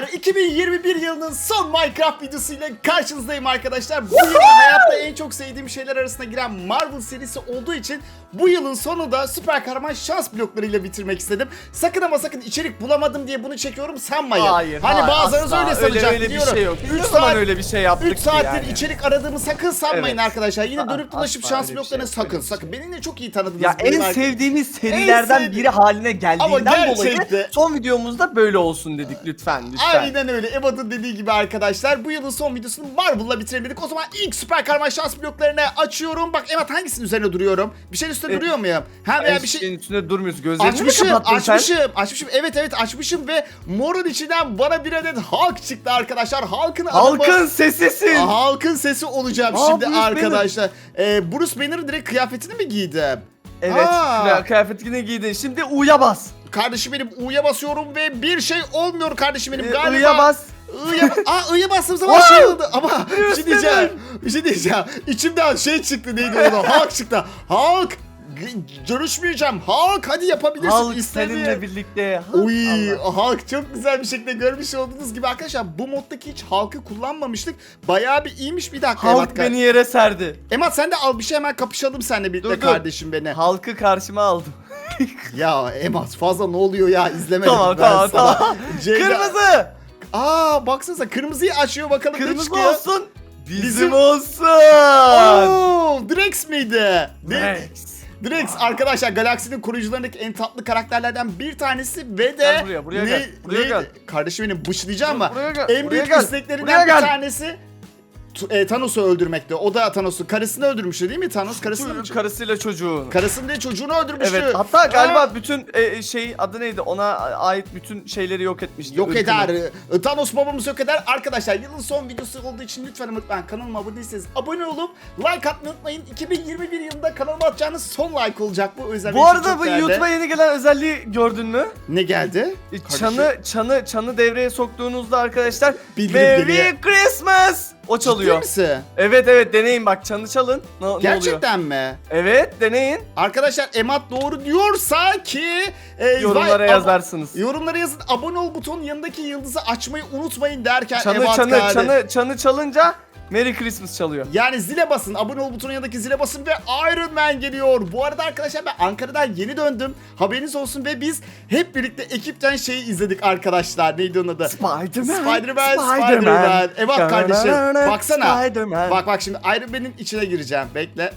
Merhabalar. 2021 yılının son Minecraft videosuyla karşınızdayım arkadaşlar. Bu yıl hayatta en çok sevdiğim şeyler arasına giren Marvel serisi olduğu için bu yılın sonu da süper kahraman şans bloklarıyla bitirmek istedim. Sakın ama sakın içerik bulamadım diye bunu çekiyorum sanmayın. Hayır. Hani hayır, bazılarınız asla. öyle sanacak öyle, biliyorum. bir şey yok. Biz 3 ne zaman saat öyle bir şey yaptık 3 saattir yani. içerik aradığımı sakın sanmayın Evet. arkadaşlar. Yine dönüp dolaşıp şans öyle bloklarına şey sakın öyle sakın. Beni de çok iyi tanıdınız. Ya en ar- sevdiğimiz serilerden sevdiğim- biri haline geldiğinden dolayı son videomuzda böyle olsun dedik lütfen lütfen. Aynen öyle. Evat'ın dediği gibi arkadaşlar. Bu yılın son videosunu Marvel'la bitirelim dedik. O zaman ilk süper kahraman şans bloklarını açıyorum. Bak Evat hangisinin üzerine duruyorum? Bir şeyin üstünde E, duruyor muyum? Ha veya bir şey... Üstünde durmuyorsun. Gözlerini Açmışım, mi kapattın sen? açmışım, açmışım. Evet evet açmışım ve morun içinden bana bir adet Hulk çıktı arkadaşlar. Adımı- Halkın sesisin. Halkın sesi olacağım Aa, şimdi Bruce Banner. arkadaşlar. Ee, Bruce Banner direkt kıyafetini mi giydim? Evet. Aa. kıya- Kıyafetini giydin. Şimdi U'ya bas. Kardeşim benim U'ya basıyorum ve bir şey olmuyor kardeşim benim. Ee, Galiba... U'ya bas. I'ya, aa I'ya bastığım zaman şey oldu ama bir şey diyeceğim. Bir şey diyeceğim. İçimden şey çıktı neydi o da? Hulk çıktı. Hulk! Görüşmeyeceğim. Hulk hadi yapabilirsin. Halk istediğin. seninle birlikte. Uy, Allah. Hulk çok güzel bir şekilde görmüş olduğunuz gibi arkadaşlar bu moddaki hiç Hulk'ı kullanmamıştık. Bayağı bir iyiymiş bir dakika Emat. Halk beni yere serdi. Emat sen de al bir şey hemen kapışalım seninle birlikte Dur, dur. kardeşim beni. Halkı karşıma aldım. Ya Emat fazla ne oluyor ya izlemedim tamam ben tamam sana. tamam. Ceyda- Kırmızı. Aa baksanıza kırmızıyı açıyor bakalım ne Kırmızı çıkıyor. olsun. Bizim, Bizim- olsun. Oo, Drex miydi? Ne- Drex arkadaşlar galaksinin koruyucularındaki en tatlı karakterlerden bir tanesi ve de Gel buraya, buraya gel, buraya gel. Kardeşim benim bışlayacağım ama en buraya büyük gel, isteklerinden bir tanesi e, Thanos'u öldürmekti. O da Thanos'u karısını öldürmüştü değil mi? Thanos karısını mı? Karısıyla çocuğunu. Karısını değil çocuğunu öldürmüştü. Evet hatta galiba bütün e, şey adı neydi ona ait bütün şeyleri yok etmişti. Yok eder. E, Thanos babamız yok eder. Arkadaşlar yılın son videosu olduğu için lütfen unutmayın. Kanalıma abone değilseniz abone olup like atmayı unutmayın. 2021 yılında kanalıma atacağınız son like olacak bu. O yüzden Bu arada bu değerli. YouTube'a yeni gelen özelliği gördün mü? Ne geldi? E. Çanı çanı çanı devreye soktuğunuzda arkadaşlar Bildirim Merry geliyor. Christmas o çalıyor. Ciddi misin? Evet evet deneyin bak çanı çalın. Ne, ne oluyor? Gerçekten mi? Evet deneyin. Arkadaşlar Emat doğru diyorsa ki e, Yorumlara vay- yazarsınız. Yorumlara yazın. Abone ol butonun yanındaki yıldızı açmayı unutmayın derken Çanı Emat çanı geldi. çanı çanı çalınca Merry Christmas çalıyor. Yani zile basın. Abone ol butonun yanındaki zile basın ve Iron Man geliyor. Bu arada arkadaşlar ben Ankara'dan yeni döndüm. Haberiniz olsun ve biz hep birlikte ekipten şeyi izledik arkadaşlar. Neydi onun adı? Spider-Man. Spider-Man, Spider-Man. Evet kardeşim. Baksana. Spider-Man. Bak bak şimdi Iron Man'in içine gireceğim. Bekle.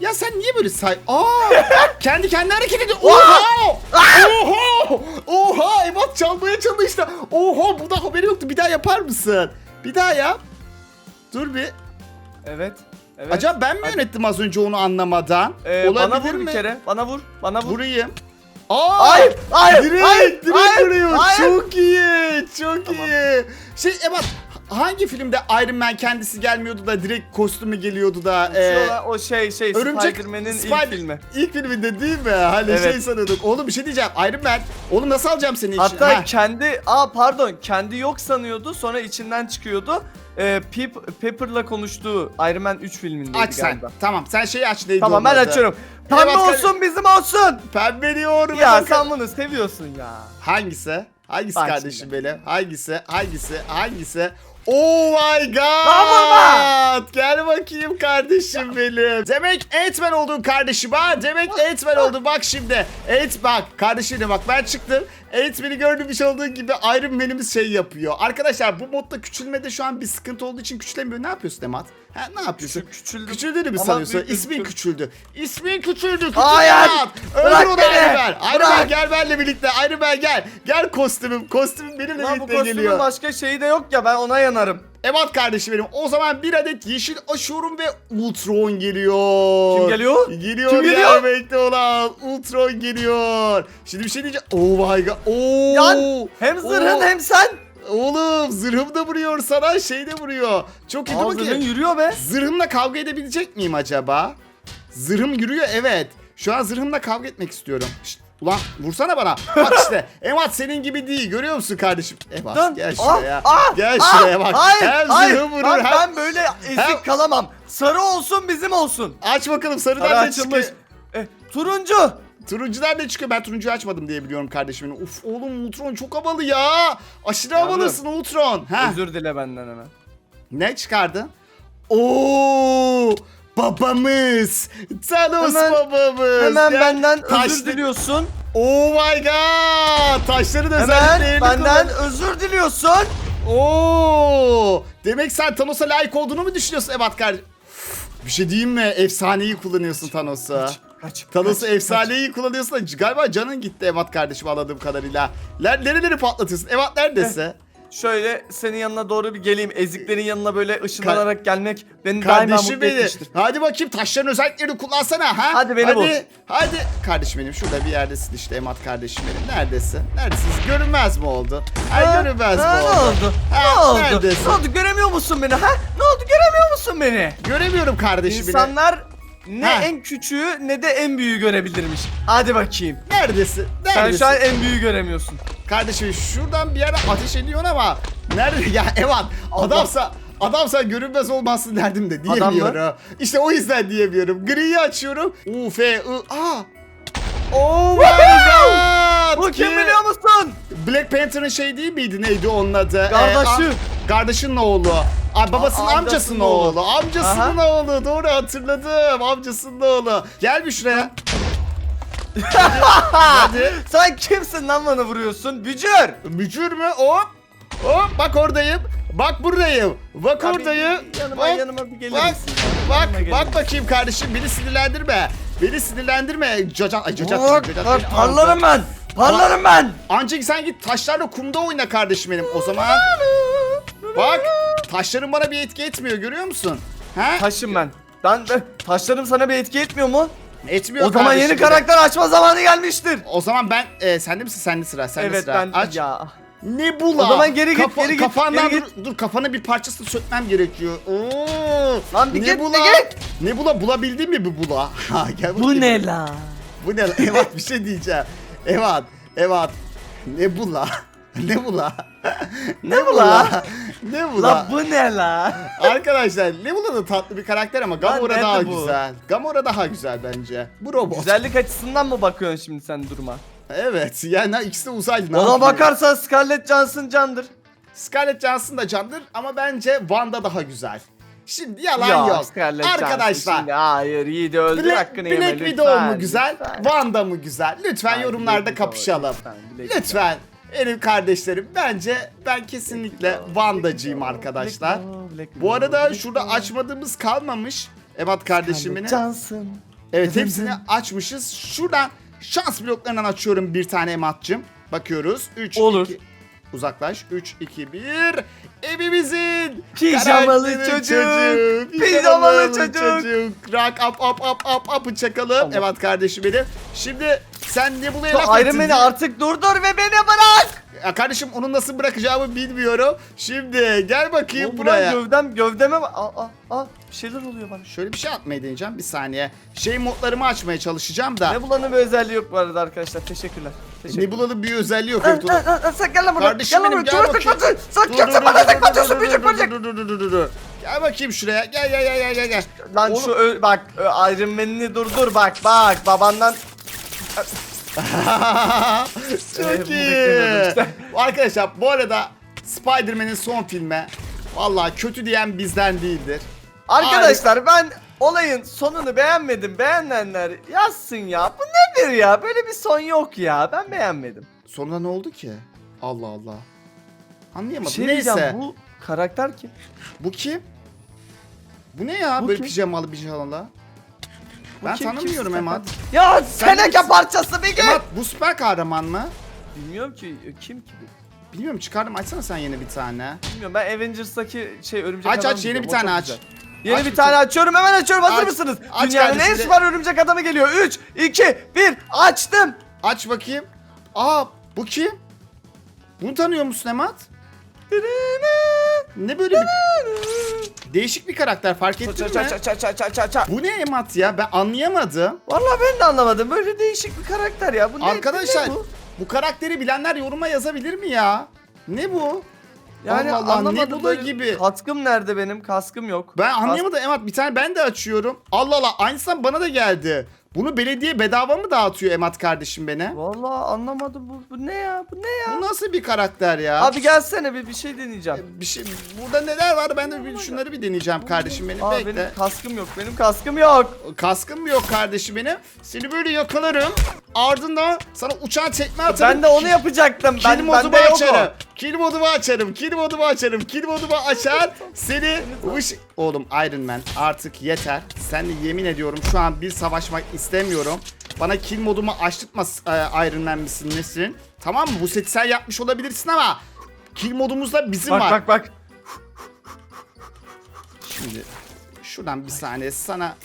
Ya sen niye böyle say... Aa! kendi kendine hareket ediyor. Oha! Oha! Oha! Emat çalmaya çalıştı. Oha! Bu da haberi yoktu. Bir daha yapar mısın? Bir daha yap. Dur bir. Evet. Evet. Acaba ben mi Hadi. yönettim az önce onu anlamadan? Ee, Olabilir bana vur mi? bir kere. Bana vur. Bana vur. Vurayım. Aa! Hayır, hayır, direkt, hayır, direkt hayır, vuruyor. hayır. Çok iyi, çok Tamam. iyi. Şey Emat, hangi filmde Iron Man kendisi gelmiyordu da direkt kostümü geliyordu da? e, Uçuyorlar, o şey şey Örümcek Spider-Man'in Spider- ilk filmi. İlk filminde değil mi? Hani Evet. şey sanıyorduk. Oğlum bir şey diyeceğim. Iron Man. Oğlum nasıl alacağım seni? Hatta Ha, kendi aa pardon kendi yok sanıyordu sonra içinden çıkıyordu. Ee, Pep, Pepper'la konuştuğu Iron Man 3 filmindeydi aç sen. galiba. Tamam sen şeyi aç neydi Tamam onun ben adı? açıyorum. Pembe Evet, olsun bizim olsun. Pembe diyorum. Ya Bakın. sen bunu seviyorsun ya. Hangisi? Hangisi Bak kardeşim benim? Hangisi? Hangisi? Hangisi? Oh my god! Lan vurma! Gel bakayım kardeşim benim. Demek Ant-Man oldun kardeşim ha? Demek Ant-Man oldun bak şimdi. Ant bak kardeşim de bak ben çıktım. Ant-Man'i gördüğümüz olduğu gibi Iron Man'imiz şey yapıyor. Arkadaşlar bu modda küçülmede şu an bir sıkıntı olduğu için küçülemiyor. Ne yapıyorsun Emat? Ha ne yapıyorsun? Küçük küçüldüm. Küçüldüğünü mü Ama sanıyorsun? büyük İsmin küçüldü. İsmin küçüldü. Küçük Hayır! Bırak Öldür onu beni! Iron Man. Iron Bırak! Man gel benimle birlikte. Iron Man gel. Gel kostümüm. Kostümüm benimle Lan bu birlikte kostümün geliyor. başka şeyi de yok ya ben ona yanarım. Evet kardeşim benim. O zaman bir adet yeşil aşıyorum ve Ultron geliyor. Kim geliyor? Geliyor Kim ya geliyor? olan. Ultron geliyor. Şimdi bir şey diyeceğim. Oh my god. Oo. Yan hem zırhın Oo. hem sen. Oğlum zırhım da vuruyor sana şey de vuruyor. Çok iyi Aa, zırhın yürüyor be. Zırhımla kavga edebilecek miyim acaba? Zırhım yürüyor evet. Şu an zırhımla kavga etmek istiyorum. Şşt, ulan vursana bana. Bak işte. Emat senin gibi değil. Görüyor musun kardeşim? Emat Dön. gel Ah, şuraya. ah, gel ah, şuraya bak. Hayır, hem hayır. zırhım vurur Lan hem... Ben böyle ezik hem- kalamam. Sarı olsun bizim olsun. Aç bakalım sarı Sarı açılmış. çıkıyor? E, turuncu. Turuncular ne çıkıyor? Ben turuncuyu açmadım diye biliyorum kardeşim. Uf oğlum Ultron çok havalı ya. Aşırı Yavrum. havalısın Ultron. Ha. Özür dile benden hemen. Ne çıkardı? Oo! Babamız. Thanos Hemen- babamız. Hemen Ya, benden taşlı- özür diliyorsun. Oh my god. Taşların Hemen özelliklerini benden kullan- özür diliyorsun. Oo! Demek sen Thanos'a layık olduğunu mu düşünüyorsun Ebat kardeşim? Bir şey diyeyim mi? Efsaneyi kullanıyorsun Thanos'a. Kaç. Thanos'u kaç, efsaneyi kullanıyorsun da galiba canın gitti Evat kardeşim anladığım kadarıyla. Ler, nereleri patlatıyorsun? Evat neredesin? Şöyle senin yanına doğru bir geleyim. Eziklerin yanına böyle ışınlanarak gelmek beni daima Kardeşim mutlu beni. etmiştir. Hadi bakayım taşların özelliklerini kullansana ha. Hadi beni hadi, bul. Hadi. Kardeşim benim şurada bir yerdesin işte Emat kardeşim benim. Neredesin? Neredesiniz? Görünmez mi oldu? Ay Ha? görünmez Ha, mi ne oldu? oldu? Ha, ne oldu? neredesin? Ne oldu? Göremiyor musun beni? Ha? Ne oldu? Göremiyor musun beni? Göremiyorum kardeşim beni. İnsanlar ne Ha. en küçüğü ne de en büyüğü görebilirmiş. Hadi bakayım. Neredesin? Sen Neredesin? şu an en büyüğü göremiyorsun. Kardeşim şuradan bir yere ateş ediyorsun ama nerede ya Evan adamsa adamsa görünmez olmazsın derdim de Adam mı? diyemiyorum. İşte o yüzden diyemiyorum. Griyi açıyorum. U F I A. Oh my god. Bu kim biliyor musun? Black Panther'ın şey değil miydi? Neydi onun adı? Kardeşi. a- kardeşinin oğlu. Ay babasının A- amcasının amcasının oğlu. oğlu. Amcasının oğlu. Doğru hatırladım. Amcasının oğlu. Gel bir şuraya. Hadi. Sen kimsin lan bana vuruyorsun? Bücür. Bücür mü? Hop. Hop bak oradayım. Bak buradayım. Bak Abi, oradayım. Yanıma bak, yanıma bir gelir bak, misin? bak, Yanıma gelir bak misin? bakayım kardeşim. Beni sinirlendirme. Beni sinirlendirme. Cacat, ay cacat. Bak, cacat bak, beni parlarım ben. Parlarım ben. Ancak sen git taşlarla kumda oyna kardeşim benim. O zaman bak taşların bana bir etki etmiyor görüyor musun? Ha? Taşım ben. Ben, ben taşlarım sana bir etki etmiyor mu? Etmiyor o zaman yeni benim. karakter açma zamanı gelmiştir. O zaman ben e, sende misin? Sende sıra. Sende evet sıra. ben Aç. ya. Nebula. O zaman geri git, geri git, Kafandan geri dur, dur kafanı bir parçasını sökmem gerekiyor. Oo. Lan bir git, Nebula. bir git. Nebula bulabildin mi bu bula? Ha gel bakayım. la? Bu ne lan? Evet bir şey diyeceğim. Evet. Evet. Nebula. Nebula. Nebula? Nebula. La bu ne la? Arkadaşlar Nebula da tatlı bir karakter ama Gamora nerede daha bu? güzel. Gamora daha güzel bence. Bu robot. Güzellik açısından mı bakıyorsun şimdi sen duruma? Evet yani ikisi de uzaylı. ne Ona yapıyor? bakarsan Scarlett Johansson candır. Scarlett Johansson da candır ama bence Wanda daha güzel. Şimdi yalan Ya, yok. Scarlett Johansson Arkadaşlar şimdi hayır iyi de öldür Black, hakkını yeme Black lütfen. Widow mu güzel, lütfen. Wanda mı güzel? Lütfen Hayır, yorumlarda Black Widow, kapışalım. lütfen, Black Lütfen. Benim kardeşlerim bence ben kesinlikle Wanda'cıyım arkadaşlar. Bu arada şurada açmadığımız kalmamış. Ebat kardeşim benim. Scarlett Johansson. Evet hepsini açmışız. Şuradan şans bloklarından açıyorum bir tane ematçım. Bakıyoruz. 3 Olur. 2 Uzaklaş. 3 2 1. Evimizin Pijamalı karakterin çocuk. Pijamalı çocuk. Rock up up up up up'ı çakalım. Tamam. Evet kardeşim benim. Şimdi sen ne buraya Şu laf Iron ettin? Man'i artık durdur ve beni bırak. Ya kardeşim onu nasıl bırakacağımı bilmiyorum. Şimdi gel bakayım Bu buraya. Gövdem gövdeme bak. Aa, aa, aa, bir şeyler oluyor bana. Şöyle bir şey atmayı deneyeceğim bir saniye. Şey modlarımı açmaya çalışacağım da. Nebula'nın bir özelliği yok bu arada arkadaşlar. Teşekkürler. Teşekkürler. Nebula'nın bir özelliği yok. Aa, Sen gel lan buraya. Kardeşim gel lan benim buraya. gel bakayım. Sen Dur, kimsin dur, bana dur, tek dur, batıyorsun dur, büyük dur, dur, dur, dur, dur, dur. Gel bakayım şuraya. Gel gel gel gel gel gel. Lan Oğlum- şu ö- bak ö- Iron Man'ini durdur bak bak babandan Çok Evet, bunu iyi. işte. Arkadaşlar bu arada Spider-Man'in son filmi Vallahi kötü diyen bizden değildir. Arkadaşlar ben olayın sonunu beğenmedim. Beğenenler yazsın ya. Bu nedir ya? Böyle bir son yok ya. Ben beğenmedim. Sonunda ne oldu ki? Allah Allah. Bir Anlayamadım. şey Neyse. diyeceğim. Bu karakter kim? Bu kim? Bu ne ya Bu böyle kim? pijamalı pijamalı? Bu Ben kim? tanımıyorum Emat. sen? Ya kimsin? parçası bir git. Emat bu süper kahraman mı? Bilmiyorum ki kim ki bu? Bilmiyorum çıkardım açsana sen yeni bir tane. Bilmiyorum ben Avengers'taki şey örümcek Aç adam aç yeni bir o tane çok aç. güzel. Yeni Aç bir tane açıyorum hemen açıyorum hazır Aç, mısınız? aç Dünyanın en kardeşim. süper örümcek adamı geliyor 3, 2, 1 açtım. Aç bakayım. Aa bu kim? Bunu tanıyor musun Emat? Ne böyle bir... Değişik bir karakter fark ettin mi? ça ça ça ça ça ça ça. Bu ne Emat ya? Ben anlayamadım. Vallahi ben de anlamadım. Böyle değişik bir karakter ya. Bu ne? Arkadaşlar ne bu? bu karakteri bilenler yoruma yazabilir mi ya? Ne bu? Yani Allah Allah, anlamadım böyle- gibi. Kaskım nerede benim? Kaskım yok. Ben Kas- anlayamadım Emat bir tane ben de açıyorum. Allah Allah aynısından bana da geldi. Bunu belediye bedava mı dağıtıyor Emat kardeşim beni? Vallahi anlamadım bu, bu ne ya? Bu ne ya? Bu nasıl bir karakter ya? Abi gelsene bir bir şey deneyeceğim. bir şey burada neler var ben de bir şunları bir deneyeceğim kardeşim benim. Aa, Bekle. benim kaskım yok. Benim kaskım yok. Kaskım mı yok kardeşim benim? Seni böyle yakalarım. Ardından sana uçan tekme atarım. Ben de onu yapacaktım. Kill Ben modumu yok açarım. Kill modumu açarım. Kill modumu açarım. Kill modumu açar. Seni ış... Oğlum Iron Man artık yeter. Seninle yemin ediyorum şu an bir savaşmak istemiyorum. Bana kill modumu açtırtma e, Iron Man misin nesin? Tamam mı? Bu seti sen yapmış olabilirsin ama kill modumuz da bizim Bak var. bak bak. Şimdi şuradan bir saniye sana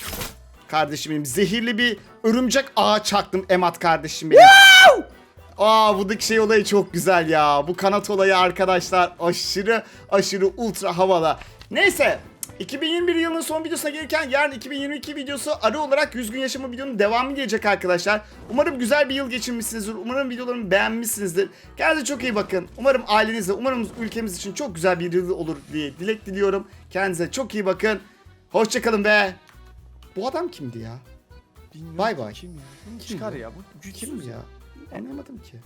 kardeşim benim zehirli bir örümcek ağa çaktım Emat kardeşim benim. Aa buradaki şey olayı çok güzel ya. Bu kanat olayı arkadaşlar aşırı aşırı ultra havalı. Neyse 2021 yılının son videosuna gelirken yarın 2022 videosu arı olarak 100 gün yaşama videonun devamı gelecek arkadaşlar. Umarım güzel bir yıl geçirmişsinizdir. Umarım videolarımı beğenmişsinizdir. Kendinize çok iyi bakın. Umarım ailenizle, umarım ülkemiz için çok güzel bir yıl olur diye dilek diliyorum. Kendinize çok iyi bakın. Hoşçakalın be. Bu adam kimdi ya? Bilmiyorum Bay bay. Kim ya? Kim çıkar ya. Bu güçsüz Kim ya? Anlayamadım ki.